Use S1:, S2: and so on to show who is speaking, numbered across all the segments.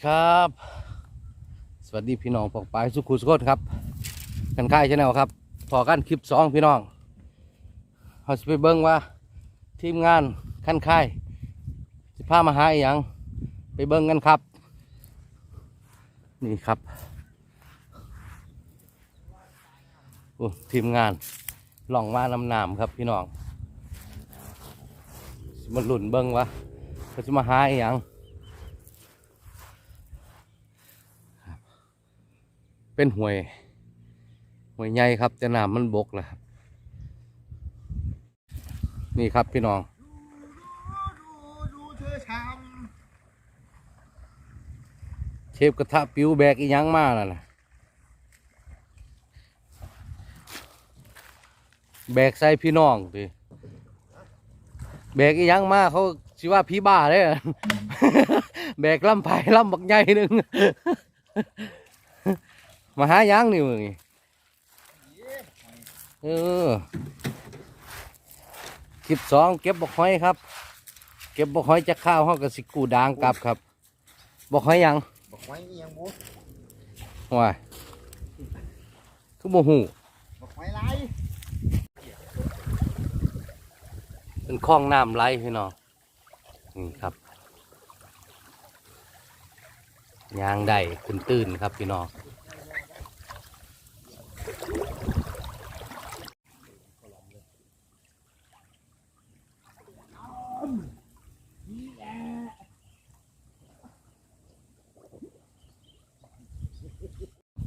S1: สดีครับ สวัสดีพี่น้องปอกปลายสุขุสุขนครับ กันค่ายชาแนลครับพอกันคลิปสองพี่น้องเราจะไปเบิ้งว่าทีมงานขั้นค่ายสิพามาหาอย่างไปเบิ้งกันครับ นี่ครับโอ้ทีมงานล่องมานำนามครับพี่น้องมันหลุนเบิ้งวะเขาจะมาหาอย่าง เป็นห่วยห่วยใหญ่ครับแต่น้ำมันบกแหละครับ นี่ครับพี่น้อง
S2: เช
S1: ฟกระทะปิวแบกอีหยังมาแล้วนะแบกใส่พี่น้องดิแบกอีหยังมาเขาสิว่าพี่บ้าเลยแบกลำไผ่ลำบักใหญ่หนึ่ง มาหาหยังนี่มึงนี่เออคลิปสองเก็บบักหอยครับ เก็บบักหอยจะข้าวห้องกับสิกูดางกลับครับบักหอยหยังำ
S2: บอกไว้อีหยังบุ
S1: ว้ายคือโมหู
S2: บอกไว้ไร
S1: เป็นคลองน้ำไหลพี่น้องนี่ครับยางได้คุณตื่นครับพี่น้อง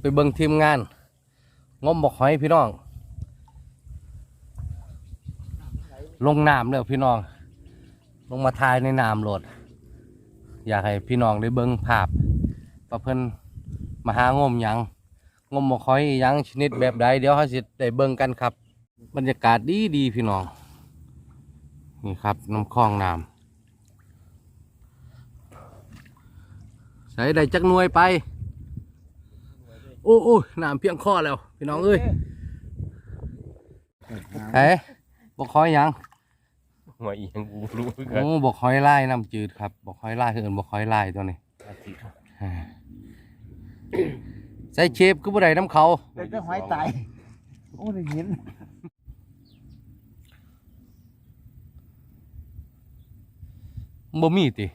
S1: ไปเบิ่งทีมงานงมบอกหอยพี่น้อง ลงน้ำเลยพี่น้อง ลงมาทายในน้ำโหลด อยากให้พี่น้องได้เบิ้งภาพว่าเพิ่นมาหางมหยังงมมาคอยหยังชนิดแบบใดเดี๋ยวเขาสิได้เบิ้งกันครับ บรรยากาศดีดีพี่น้อง นี่ครับน้ำคลองน้ำใส่ได้จักหน่วยไป โอ้โอ้น้ำเพียงข้อแล้วพี่น้องเอ้ยเอ้บอกคอยหยัง
S3: หัวอีหยังกูรู้คือกัน
S1: โอ้บอกหอยไล่น้ำจืดครับบอกหอยไล่คือเอินบอกหอยไล่ตัวนี้อ่าใส่เชฟคือบ่ได้น้ำเขา
S2: เด็กก็หอยตายโอ้ได้ยิน
S1: บ่มีติ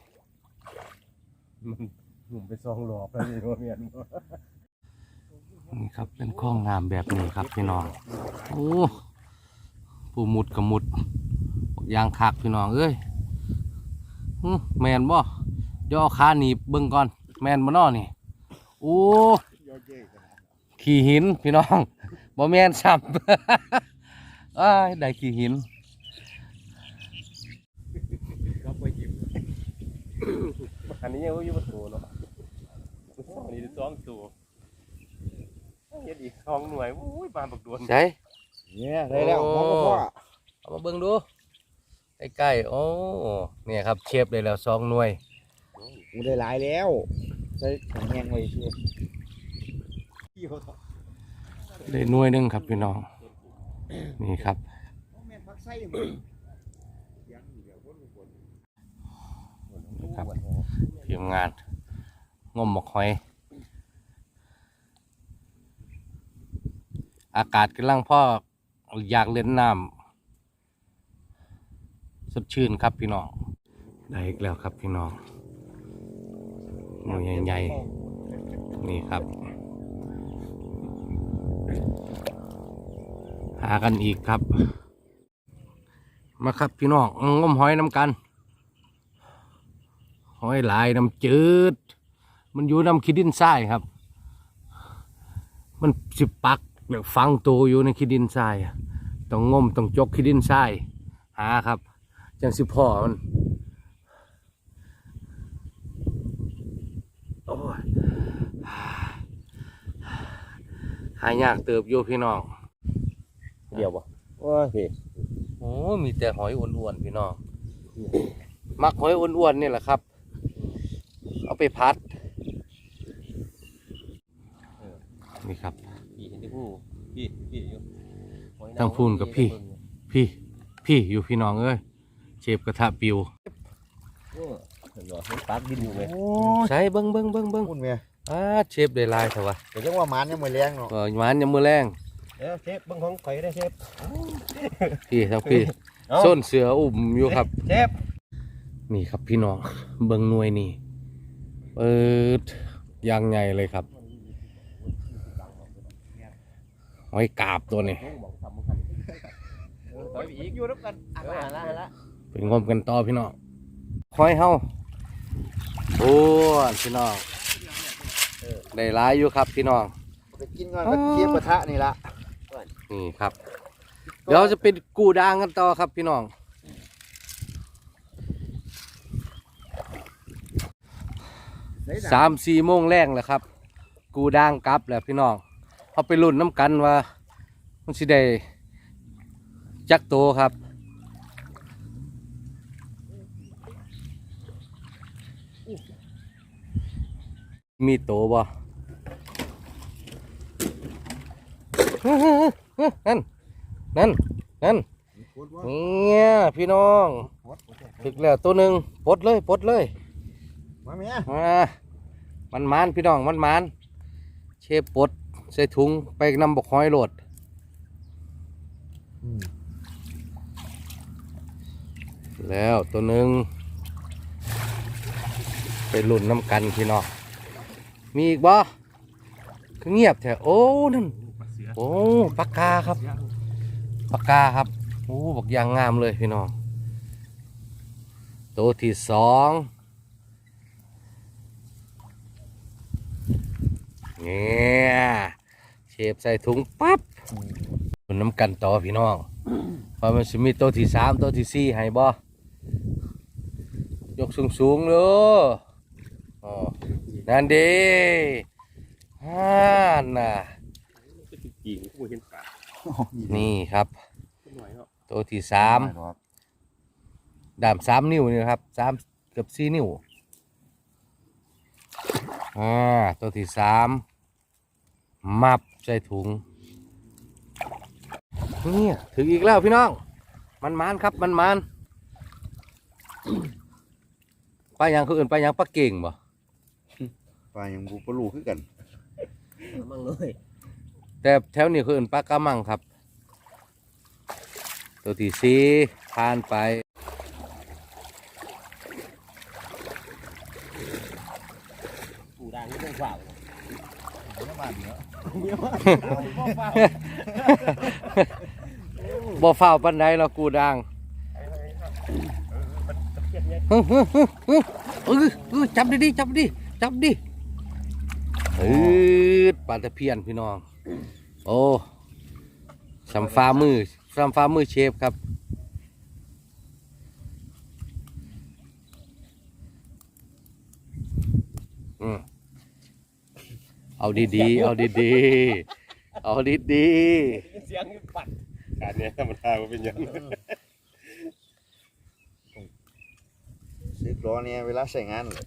S3: มันหนุ่มไปซองหลอบแล้วนี่ว่าเมียนบ่
S1: นี่ครับเป็นคลองน้ำแบบนี้ครับพี่น้องโอ้ปูมุดกับมุดยางคักพี่น้องเอ้ยแมนบ่เดี๋ยวเอาขาหนีบเบิ่งก่อน แมนบ่นอนี่โอ้ขี่หินพี่น้องบ่แมนซ้ำอ้ายได้ขี่หิน
S3: ก็ไปยิบอันนี้ยังอยู่บนตัวเนาะอันนี้สองตัว เฮ็ดอีกสองหน่วยอุ้ยปานบักดวน
S1: ใช่
S2: เนี่ยได้แล้ว
S1: โอ้
S2: พ่อก็พ่อ
S1: เอามาเบิ่งดูใกล้ๆโอ้เนี่ยครับเชฟได้แล้วสองหน่วย
S2: กูได้หลายแล้วได้แข็งแรงไว้ช่วยพี่เขาท
S1: ได้หน่วยหนึงครับพี่น้อง นี่ครับำ
S2: แม่นพักไส้มึงยังอยู่เดี๋ยวคนคน
S1: ครับ ทีมงานงมหมกหอย อากาศกำลังพ่ออยากเล่นน้ำสดชื่นครับพี่น้อง ได้อีกแล้วครับพี่น้องหน่วยใหญ่ๆนี่ครับ หากันอีกครับ มาครับพี่น้องงมหอยน้ำกันหอยลายน้ำจืด มันอยู่น้ำขี้ดินทรายครับ มันสิบปัก เดี๋ยฟังตัวอยู่ในขี้ดินทรายต้องงมต้องจกขี้ดินทรายหาครับ จังสิพ่อมันโอ้ยหายากเติบอยู่พี่น้อง
S3: เดียวบ่ว้าเฮ้
S1: โอ้มีแต่หอยอ้วนๆพี่น้องมักหอยอ้วนๆนี่แหละครับ เอาไปพัดนี่ครับ
S3: พี่เห็นที่ผู้พี่พี่อยู่
S1: ทั้งพูนกับพี่ พี่ พี่อยู่พี่น้องเอ้ยเชฟกระทะปิว
S3: โอ้หเหรอมันปากดินอยู่ไหม
S2: โอ้
S1: ใช่เบิ้งเบิ้งเบิ้งเบิ้ง
S2: พุ่นเมีย
S1: อ่าเชฟได้หลายเถอะวะ
S2: แต่จังว่ามันยังไม่แรงเนาะ
S1: ก็หวานยามมือแรง
S3: เดี๋ยวเชฟเบิ่งของข่อยได้เชฟ
S1: พี่ทั้งพี่
S3: เอา
S1: ส้นเสืออุ่มอยู่ครับ
S3: เชฟ
S1: นี่ครับพี่น้องเบิ้งหน่วยนี่เปิดอยางใหญ่เลยครับ หอยกาบตัวนี้
S3: ข่อยอีกอยู่รับกันเออละละ
S1: เป็นงมกันต่อพี่น้องหอยเฮาโอ้ยพี่น้องได้หลายอยู่ครับพี่น้อง
S2: ไปกินก่อนก็เทียบกระทะนี่ละ
S1: นี่ครับ เดี๋ยวจะเป็นกูดางกันต่อครับพี่น้องสามสี่โมงแรงแล้วครับ กูดางกลับแล้วพี่น้อง เขาไปลุ้นน้ำกันว่า มันสิได้จักโตครับมีโตบ่นั่น นั่น นั่นเนี่ยพี่น้อง ถึกแล้วตัวหนึ่งปลดเลยปลดเลย
S2: มาเมีย
S1: มามันมานพี่น้อง มันมานเชฟปลด ใส่ถุงไปนำบกหอยโหลดแล้วตัวหนึ่งไปลุ่นน้ำกันพี่น้องมีอีกบ่คือเงียบแท้โอ้นั่นโอ้ปากกาครับปากกาครับโอ้บักยางงามเลยพี่น้องตัวที่สองเนี่ยเช ฟใส่ถุงปั๊บลุ่นน้ำกันต่อพี่น้องเพราะมันจะมีตัวที่สามตัวที่สี่ให้บ่ยกสูงสูงๆเลยอ๋อนั่นดีฮ่านน่ะ
S3: จริงกูเห็นปาก
S1: นี่ครับ
S3: หน่อยเนาะ
S1: ตัวที่สามดามสามนิ้วนี่ครับสามเกือบสี่นิ้วอ่าตัวที่สาม มับใส่ถุงเนี่ยถึงอีกแล้วพี่น้อง มันมานครับมันมานไปยังคืออื่นไปยังปลาเก่งบ่
S2: ปลายังบูปลาลูคือกัน
S3: มั่งเลย
S1: แต่แถวนี้คืออื่นปลากระมังครับ ตัวที่สี่ผ่านไป
S3: กูดังนี่ต้องฝ่า
S1: บ่ฝ้าวปันใดเรากูดังเออเออจับดีๆจับดีๆจับดิเออปลาตะเพียนพี่น้อง โอ้สัมฟ้ามือสัมฟ้ามือเชฟครับ เอาดีๆ เอาดีๆ เอาดี
S3: เสียงปัดการเนี้ยธรรมดาก็เป็นอย่าง
S2: ซื้อล้อเนี่ยเวลาใช้งานเลย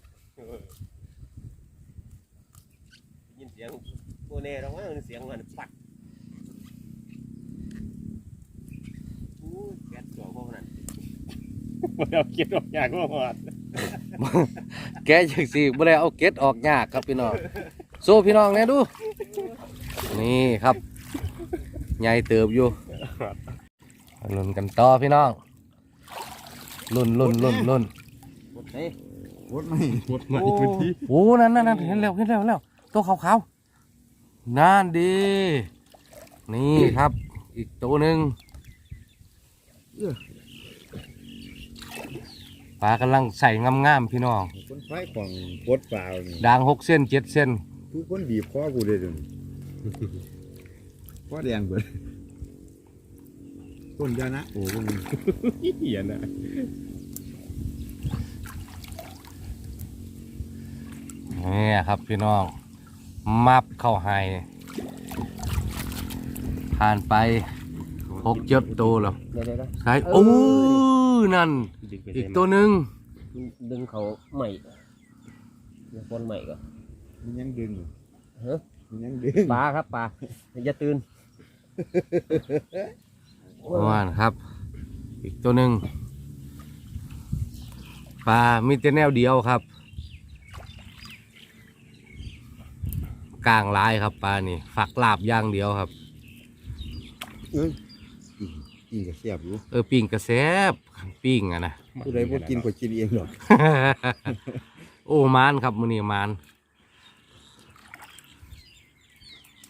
S3: ยินเสียงโอเน่เราว่าเสียงมันปัดอู้แก๊สจ่อพวกนั้นไม่เอาเกียดออกอย่างก็หอด
S1: ๆ แกจังสิบ่ได้เอาเก็ดออกยากครับพี่น้อง โซ่พี่น้องแน่ดู นี่ครับ ใหญ่เติบอยู่ลุ้นกันต่อพี่น้องลุ้นลุ้นลุ้นลุ้น
S3: เฮ้ย
S2: รถไม่
S3: หมดมาอีกพื้นที่
S1: โอ้นั่นนั่นนั่นเห็นแล้วเห็นแล้วเห็นแล้ว ตัวขาวๆนั่นดี นี่ครับ อีกตัวหนึ่งปลากำลังใส่งามๆพี่น้อง
S2: คนไฟของปดเปล่านี่
S1: ด่างหกเส้นเจ็ดเส้น
S2: คือคนบีบคอกูเลยเดินคอแดงเบิดต้นยานะโอ้พวกนี้
S3: เหี้ยนะ
S1: นี่ครับพี่น้อง มับเข้าให้ผ่านไปหกเจ็ดตัวแล้ว
S3: เดี๋ยวเดี๋ยว
S1: ใช่โอ้นั่น อีกตัวหนึ่ง
S3: ดึงเขาใหม่เดี๋ยวคนใหม่ก่อน
S2: มันยังดึงอยู่
S3: ฮะ
S2: มันยังดึง
S3: ปลาครับปลาอย่าตื่น
S1: ว่านครับ อีกตัวหนึ่งปลามีแต่แนวเดียวครับกลางหลายครับปลานี่ฝักลาบอย่างเดียวครับ
S2: เอ้ยกินกินก็แซ่บอยู่
S1: เออปิ้งกระแซบปิ้งอะนะ
S2: ผู้ใดบ่กินก็กินเองหรอก
S1: โอ้มานครับมือนี้มาน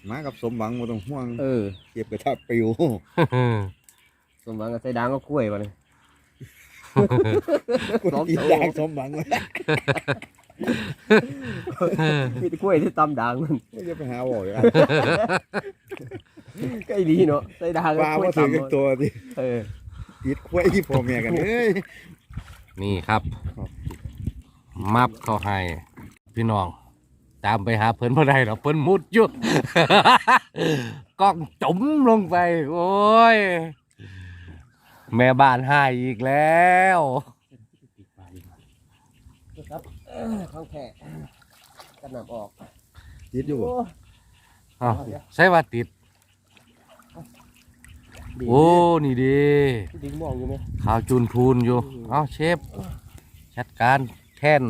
S2: มากับสมหวังบ่ต้องห่วง
S3: เออ
S2: เก็บกระทะปิว
S3: สมหวังกับใส่ด่างก็กล้วยมาเลย
S2: กูกินยางสมหวังเลย
S3: มีแต่กล้วยที่ตำด่างมัน
S2: ไม่จะไปหาบ่อยอะ
S3: ใกล้ดีเนาะใส่ด่าง
S2: ป
S3: ก็
S2: ลาก
S3: ล้วย
S2: บ่ถือกัน
S3: ตำ
S2: ตัวสิ
S3: เออ
S2: ติดควายที่พ่อแม่กันเอ้ย
S1: นี่ครับ
S2: ครับ
S1: มับเขาให้พี่น้อง ตามไปหาเพิ่นบ่ได้หรอกเพิ่นมุดอยู่ กล้องจุ๋มลงไป โอ้ย แม่บ้านหายอีกแล้ว
S3: ครับข้างแค่กันหนับออก
S2: ติดอยู่บ่
S1: อ้าวใช่ว่าติด โอ้ นี่ดี
S3: ดึงมองอยู่ไหม
S1: ขาวจูนพูนอยู่ เอาเชฟจัดการแท่น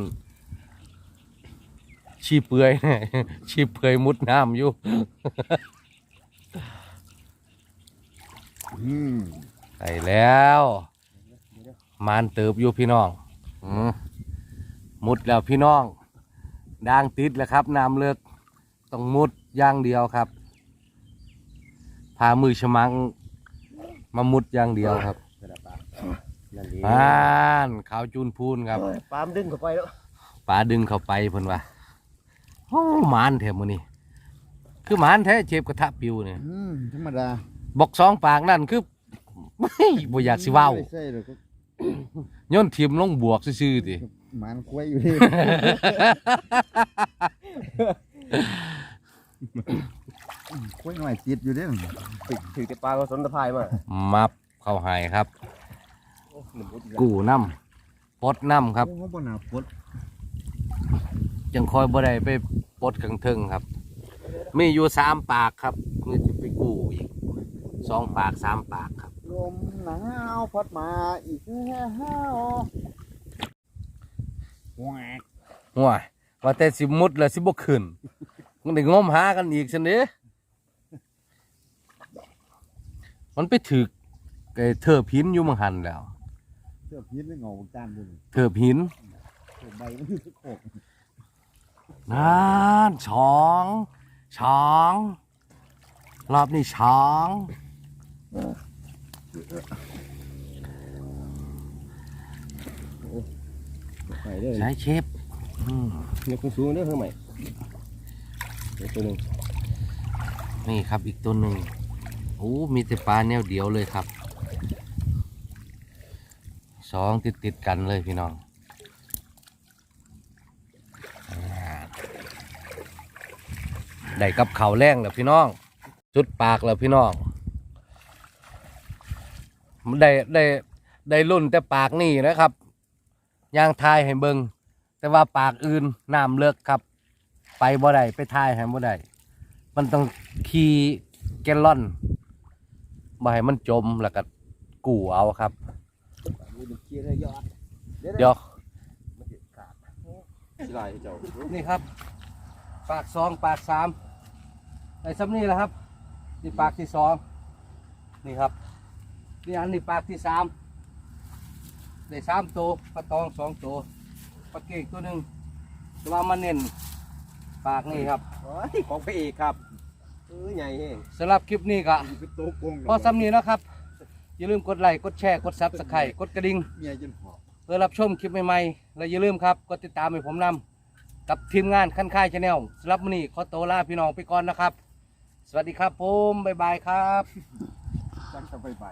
S1: ชีเปื่อยชีเปื่อยมุดน้ำอยู่
S2: อืม
S1: ใส่แล้วมานเติบอยู่พี่น้องอืมมุดแล้วพี่น้องด่างติดแล้วครับน้ำเลิกต้องมุดอย่างเดียวครับ พามือฉมัง มามุดอย่างเดียวครับ
S3: กระปลานั่นดี
S1: มานขาวจูนพูนครับ
S3: ปลามนดึงเข้าไปแล้ว
S1: ปลาดึงเข้าไปเพิ่นว่า โอ้หมานแถมมือนี่คือหมานแท้เจ็บกระทะปิวเนี่ย
S2: อืมธรรมดา
S1: บอกสองปากนั่นคือไม่บ่อยากสิเว้า
S2: ไม่ใช่หรอกก็
S1: ย้อนทิมลงบวกซื่อๆติ
S2: หมันควายอยู่นี่ควายหน่อยติดอยู่เด้อ
S3: ถือถือแต่ปลาก็สนตะพายมา
S1: มับเข้าใหายครับ
S3: โอ้หนึ่งมุดอีกแล้ว
S1: กู้น้ำปลดน้ำครับ
S2: โอ้บ่น่าปลด
S1: จังคอยบ่ได้ไป ปลดข้างเทึงครับ มีอยู่สามปากครับนี่จะไปกู้อีกสองปากสามปากครับ
S2: ลมหนาวพัดมาอีกแล้วแหวก
S1: ว้ายว่าแต่สิมุดแล้วสิบ่ขึ้นมันได้งมหากันอีกซั่นเด้มันไปถึกไอ้เทิบหินอยู่มังหันแล้ว
S2: เสื้อพีชไม่เงาจานบุญ
S1: เทิบหิน
S2: เสื้อใบมันคือโขก
S1: นั่นช้องช้องรอบนี้ช้อง
S3: ไปเด้อ
S1: ใช้เชฟอืม
S3: เนี่ยคงสูงเด้อเพิ่มใหม่เดี๋ยวตัวหนึง
S1: นี่ครับอีกตัวหนึ่งโอ้มีแต่ปลาแนวเดียวเลยครับสองติดติดๆกันเลยพี่น้องอ่า ได้กับเขาวแรงแล้วพี่น้อง จุดปากแล้วพี่น้องได้ได้ได้รุ่นแต่ปากนี่นะครับยางทายให้เบิงแต่ว่าปากอื่นน้ำเลิกครับ ไปบ่ได้ไปทายให้บ่ได้มันต้องขี่แกลลอนบ่ให้มันจมแล้วก็กู่เอาครับ
S3: มีเป็นเคียร์เลยยอด
S1: เดี๋ยว
S3: มันจะขาดสิลายให้เจ้า
S1: นี่ครับ ปากสองปากสาม ไอ้ซ้ำนี่แหละครับนี่ปากที่สองนี่ครับนี่อันนี้ปากที่สามได้สามตัวปลาตองสองตัวปลาเก่งตัวหนึ่งแต่ว่ามันเน้นปากนี่ครับ
S3: โอ้ยของพระเอกครับเออใหญ่เอง
S1: สำหรับคลิปนี้ก็
S2: คือโต๊ะโกง
S1: พอซ้ำนี้นะครับ อย่าลืมกดไลค์กดแชร์กดซับสไครต์กดกระดิ่ง
S2: เมียจนหอบ
S1: เพื่อรับชมคลิปใหม่ๆและอย่าลืมครับกดติดตามให้ผมนำกับทีมงานขั้นค่ายชาแนลสำหรับมื้อนี้ขอตัวลาพี่น้องไปก่อนนะครับ สวัสดีครับผมบ๊ายบายครับ
S2: จังจะไปไป